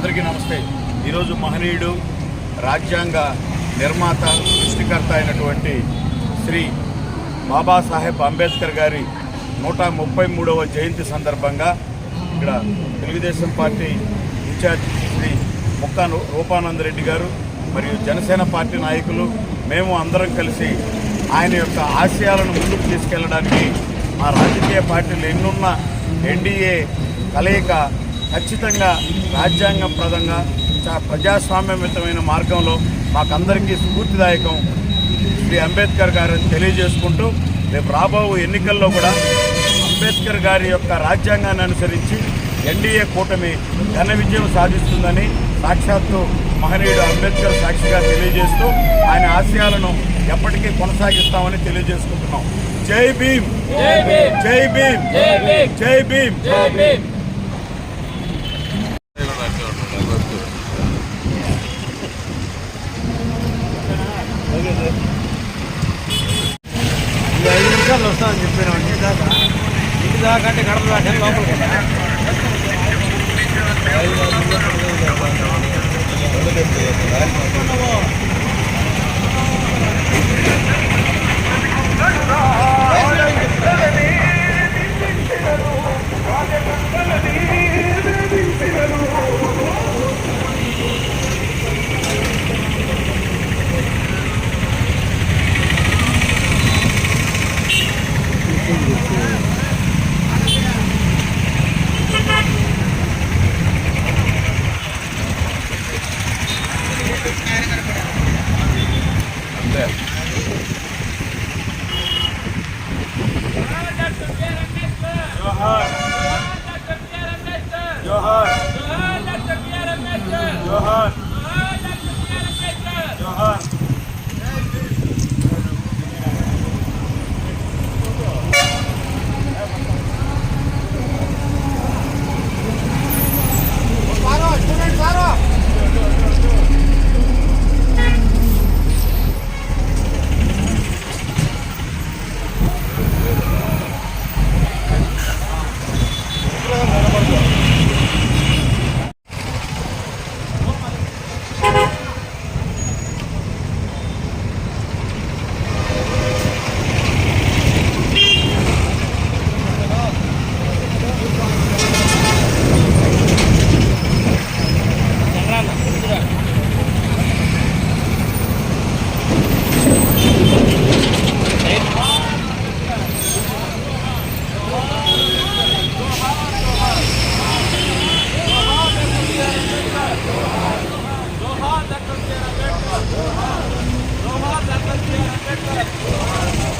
అందరికీ నమస్తే. ఈరోజు మహనీయుడు రాజ్యాంగ నిర్మాత సృష్టికర్త అయినటువంటి శ్రీ బాబాసాహెబ్ అంబేద్కర్ గారి నూట ముప్పై మూడవ జయంతి సందర్భంగా ఇక్కడ తెలుగుదేశం పార్టీ ఇన్ఛార్జ్ శ్రీ ముక్కా రూపానంద రెడ్డి గారు మరియు జనసేన పార్టీ నాయకులు మేము అందరం కలిసి ఆయన యొక్క ఆశయాలను ముందుకు తీసుకెళ్ళడానికి మా రాజకీయ పార్టీలు ఎన్నున్న ఎన్డీఏ కలయిక ఖచ్చితంగా రాజ్యాంగప్రదంగా ప్రజాస్వామ్యయుతమైన మార్గంలో మాకందరికీ స్ఫూర్తిదాయకం శ్రీ అంబేద్కర్ గారిని తెలియజేసుకుంటూ రేపు రాబో ఎన్నికల్లో కూడా అంబేద్కర్ గారి యొక్క రాజ్యాంగాన్ని అనుసరించి ఎన్డీఏ కూటమి ఘన విజయం సాధిస్తుందని సాక్షాత్తు మహనీయుడు అంబేద్కర్ సాక్షిగా తెలియజేస్తూ ఆయన ఆశయాలను ఎప్పటికీ కొనసాగిస్తామని తెలియజేసుకుంటున్నాం. జై భీమ్! జై భీమ్! జై భీమ్! జై భీమ్! జై వస్తామని చెప్పాను ఇంటి దాకా ఇంటి దాకా అంటే గడప దాకా లోపలికి జోహార్ జోహార్ అంబేద్కర్